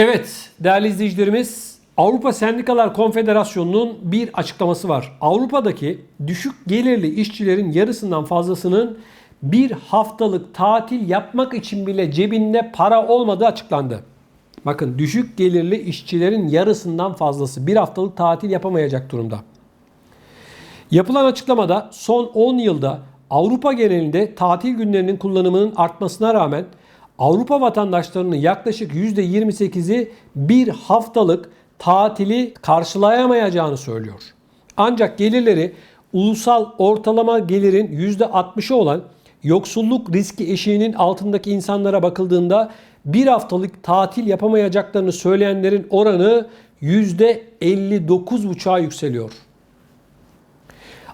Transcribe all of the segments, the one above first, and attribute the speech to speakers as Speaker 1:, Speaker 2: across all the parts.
Speaker 1: Evet değerli izleyicilerimiz Avrupa Sendikalar Konfederasyonu'nun bir açıklaması var. Avrupa'daki düşük gelirli işçilerin yarısından fazlasının bir haftalık tatil yapmak için bile cebinde para olmadığı açıklandı. Bakın düşük gelirli işçilerin yarısından fazlası bir haftalık tatil yapamayacak durumda. Yapılan açıklamada son 10 yılda Avrupa genelinde tatil günlerinin kullanımının artmasına rağmen Avrupa vatandaşlarının yaklaşık %28'i bir haftalık tatili karşılayamayacağını söylüyor. Ancak gelirleri ulusal ortalama gelirin %60'ı olan yoksulluk riski eşiğinin altındaki insanlara bakıldığında bir haftalık tatil yapamayacaklarını söyleyenlerin oranı %59,5'a yükseliyor.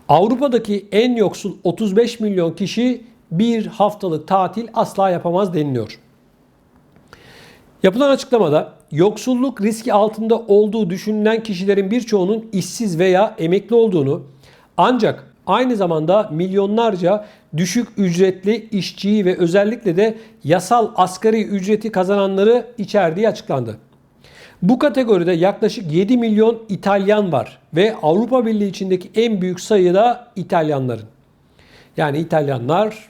Speaker 1: Avrupa'daki en yoksul 35 milyon kişi bir haftalık tatil asla yapamaz deniliyor. Yapılan açıklamada yoksulluk riski altında olduğu düşünülen kişilerin birçoğunun işsiz veya emekli olduğunu ancak aynı zamanda milyonlarca düşük ücretli işçiyi ve özellikle de yasal asgari ücreti kazananları içerdiği açıklandı. Bu kategoride yaklaşık 7 milyon İtalyan var ve Avrupa Birliği içindeki en büyük sayı da İtalyanların. Yani İtalyanlar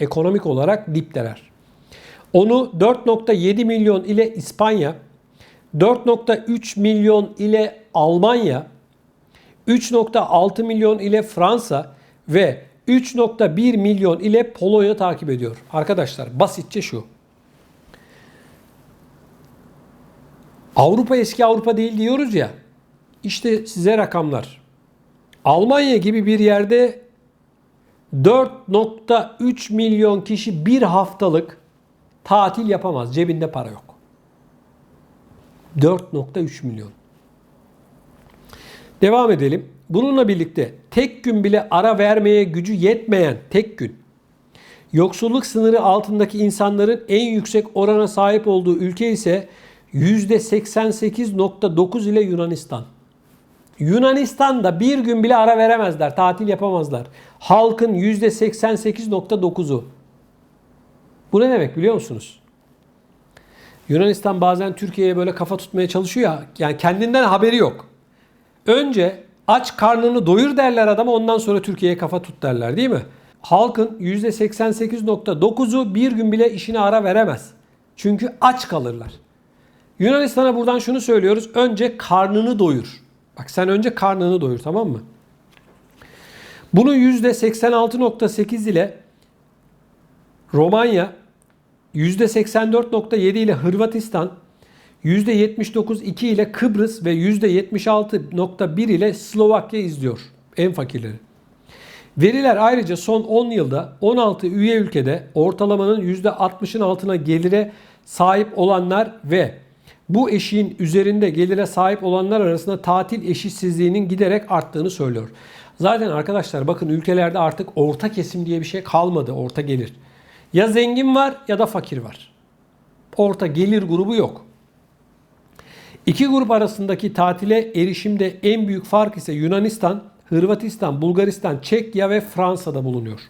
Speaker 1: ekonomik olarak dipteler. Onu 4.7 milyon ile İspanya, 4.3 milyon ile Almanya, 3.6 milyon ile Fransa ve 3.1 milyon ile Polonya takip ediyor. Arkadaşlar basitçe şu. Avrupa eski Avrupa değil diyoruz ya. İşte size rakamlar. Almanya gibi bir yerde 4.3 milyon kişi bir haftalık tatil yapamaz. Cebinde para yok. 4.3 milyon. Devam edelim. Bununla birlikte tek gün bile ara vermeye gücü yetmeyen tek gün yoksulluk sınırı altındaki insanların en yüksek orana sahip olduğu ülke ise %88.9 ile Yunanistan. Yunanistan'da bir gün bile ara veremezler, tatil yapamazlar. Halkın %88.9'u. Bu ne demek biliyor musunuz? Yunanistan bazen Türkiye'ye böyle kafa tutmaya çalışıyor ya, yani kendinden haberi yok. Önce aç karnını doyur derler adama ondan sonra Türkiye'ye kafa tut derler değil mi? Halkın %88.9'u bir gün bile işine ara veremez. Çünkü aç kalırlar. Yunanistan'a buradan şunu söylüyoruz. Önce karnını doyur. Bak sen önce karnını doyur tamam mı? Bunu %86.8 ile Romanya, %84.7 ile Hırvatistan, %79.2 ile Kıbrıs ve %76.1 ile Slovakya izliyor. En fakirleri. Veriler ayrıca son 10 yılda 16 üye ülkede ortalamanın %60'ın altına gelire sahip olanlar ve bu eşiğin üzerinde gelire sahip olanlar arasında tatil eşitsizliğinin giderek arttığını söylüyor. Zaten arkadaşlar bakın ülkelerde artık orta kesim diye bir şey kalmadı orta gelir. Ya zengin var ya da fakir var. Orta gelir grubu yok. İki grup arasındaki tatile erişimde en büyük fark ise Yunanistan, Hırvatistan, Bulgaristan, Çekya ve Fransa'da bulunuyor.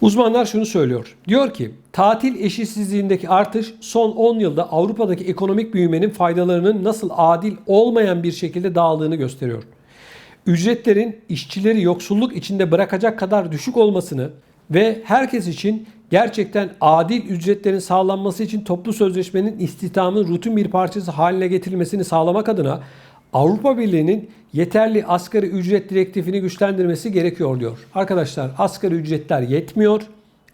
Speaker 1: Uzmanlar şunu söylüyor. Diyor ki tatil eşitsizliğindeki artış son 10 yılda Avrupa'daki ekonomik büyümenin faydalarının nasıl adil olmayan bir şekilde dağıldığını gösteriyor. Ücretlerin işçileri yoksulluk içinde bırakacak kadar düşük olmasını ve herkes için gerçekten adil ücretlerin sağlanması için toplu sözleşmenin istihdamın rutin bir parçası haline getirilmesini sağlamak adına Avrupa Birliği'nin yeterli asgari ücret direktifini güçlendirmesi gerekiyor diyor. Arkadaşlar asgari ücretler yetmiyor.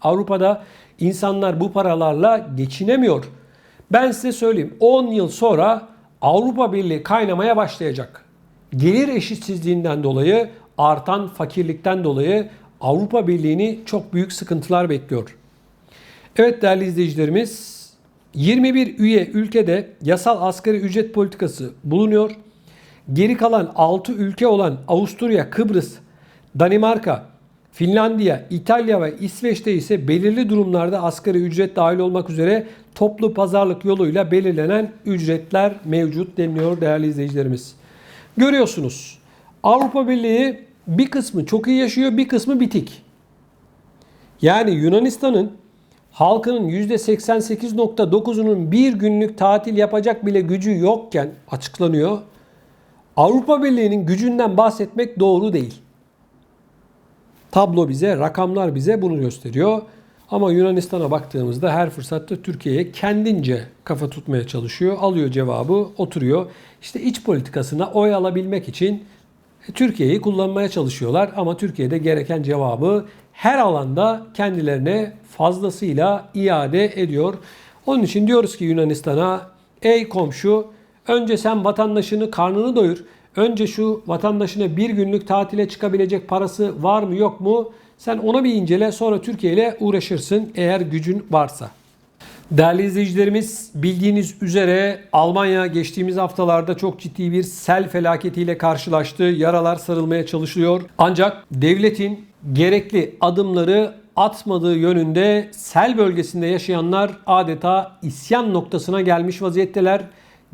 Speaker 1: Avrupa'da insanlar bu paralarla geçinemiyor. Ben size söyleyeyim 10 yıl sonra Avrupa Birliği kaynamaya başlayacak. Gelir eşitsizliğinden dolayı, artan fakirlikten dolayı Avrupa Birliği'ni çok büyük sıkıntılar bekliyor. Evet değerli izleyicilerimiz 21 üye ülkede yasal asgari ücret politikası bulunuyor. Geri kalan 6 ülke olan Avusturya, Kıbrıs, Danimarka, Finlandiya, İtalya ve İsveç'te ise belirli durumlarda asgari ücret dahil olmak üzere toplu pazarlık yoluyla belirlenen ücretler mevcut deniliyor değerli izleyicilerimiz. Görüyorsunuz Avrupa Birliği bir kısmı çok iyi yaşıyor bir kısmı bitik. Yani Yunanistan'ın halkının %88.9'unun bir günlük tatil yapacak bile gücü yokken açıklanıyor. Avrupa Birliği'nin gücünden bahsetmek doğru değil. Tablo bize, rakamlar bize bunu gösteriyor. Ama Yunanistan'a baktığımızda her fırsatta Türkiye'ye kendince kafa tutmaya çalışıyor. Alıyor cevabı, oturuyor. İşte iç politikasına oy alabilmek için Türkiye'yi kullanmaya çalışıyorlar. Ama Türkiye'de gereken cevabı her alanda kendilerine fazlasıyla iade ediyor. Onun için diyoruz ki Yunanistan'a ey komşu önce sen vatandaşını karnını doyur. Önce şu vatandaşına bir günlük tatile çıkabilecek parası var mı yok mu? Sen ona bir incele sonra Türkiye ile uğraşırsın eğer gücün varsa. Değerli izleyicilerimiz bildiğiniz üzere Almanya geçtiğimiz haftalarda çok ciddi bir sel felaketiyle karşılaştı. Yaralar sarılmaya çalışılıyor. Ancak devletin gerekli adımları atmadığı yönünde sel bölgesinde yaşayanlar adeta isyan noktasına gelmiş vaziyetteler.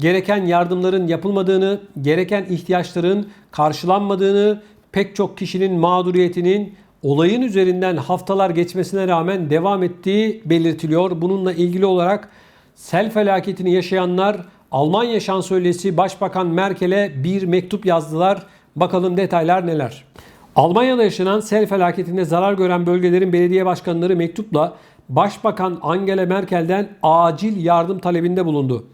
Speaker 1: Gereken yardımların yapılmadığını, gereken ihtiyaçların karşılanmadığını, pek çok kişinin mağduriyetinin olayın üzerinden haftalar geçmesine rağmen devam ettiği belirtiliyor. Bununla ilgili olarak sel felaketini yaşayanlar Almanya Şansölyesi Başbakan Merkel'e bir mektup yazdılar. Bakalım detaylar neler. Almanya'da yaşanan sel felaketinde zarar gören bölgelerin belediye başkanları mektupla Başbakan Angela Merkel'den acil yardım talebinde bulundu.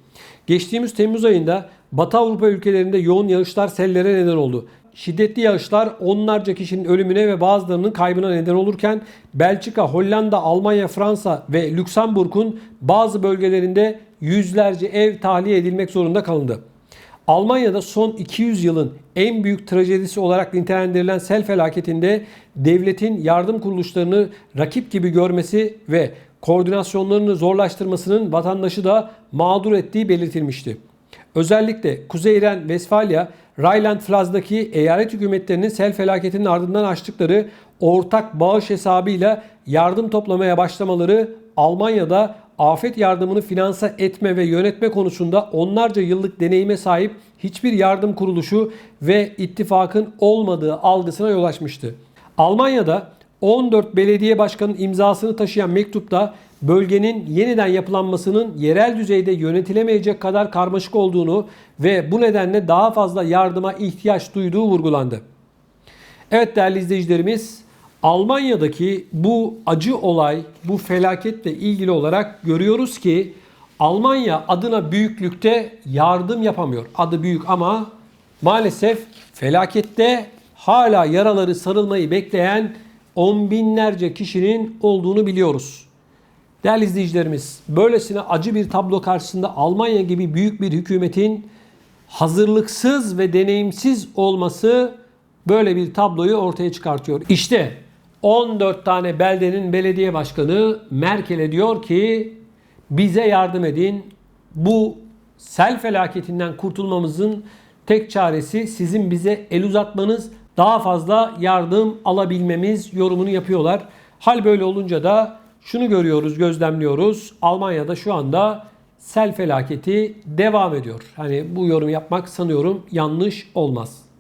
Speaker 1: Geçtiğimiz Temmuz ayında Batı Avrupa ülkelerinde yoğun yağışlar sellere neden oldu. Şiddetli yağışlar onlarca kişinin ölümüne ve bazılarının kaybına neden olurken Belçika, Hollanda, Almanya, Fransa ve Lüksemburg'un bazı bölgelerinde yüzlerce ev tahliye edilmek zorunda kalındı. Almanya'da son 200 yılın en büyük trajedisi olarak nitelendirilen sel felaketinde devletin yardım kuruluşlarını rakip gibi görmesi ve koordinasyonlarını zorlaştırmasının vatandaşı da mağdur ettiği belirtilmişti. Özellikle Kuzey Ren, Westfalia, Rheinland-Pfalz'daki eyalet hükümetlerinin sel felaketinin ardından açtıkları ortak bağış hesabıyla yardım toplamaya başlamaları Almanya'da afet yardımını finanse etme ve yönetme konusunda onlarca yıllık deneyime sahip hiçbir yardım kuruluşu ve ittifakın olmadığı algısına yol açmıştı. Almanya'da 14 belediye başkanının imzasını taşıyan mektupta bölgenin yeniden yapılanmasının yerel düzeyde yönetilemeyecek kadar karmaşık olduğunu ve bu nedenle daha fazla yardıma ihtiyaç duyduğu vurgulandı. Evet değerli izleyicilerimiz, Almanya'daki bu acı olay, bu felaketle ilgili olarak görüyoruz ki Almanya adına büyüklükte yardım yapamıyor. Adı büyük ama maalesef felakette hala yaraları sarılmayı bekleyen on binlerce kişinin olduğunu biliyoruz. Değerli izleyicilerimiz, böylesine acı bir tablo karşısında Almanya gibi büyük bir hükümetin hazırlıksız ve deneyimsiz olması böyle bir tabloyu ortaya çıkartıyor. İşte 14 tane beldenin belediye başkanı Merkel'e diyor ki bize yardım edin. Bu sel felaketinden kurtulmamızın tek çaresi sizin bize el uzatmanız, daha fazla yardım alabilmemiz yorumunu yapıyorlar. Hal böyle olunca da şunu görüyoruz, gözlemliyoruz. Almanya'da şu anda sel felaketi devam ediyor. Hani bu yorum yapmak sanıyorum yanlış olmaz.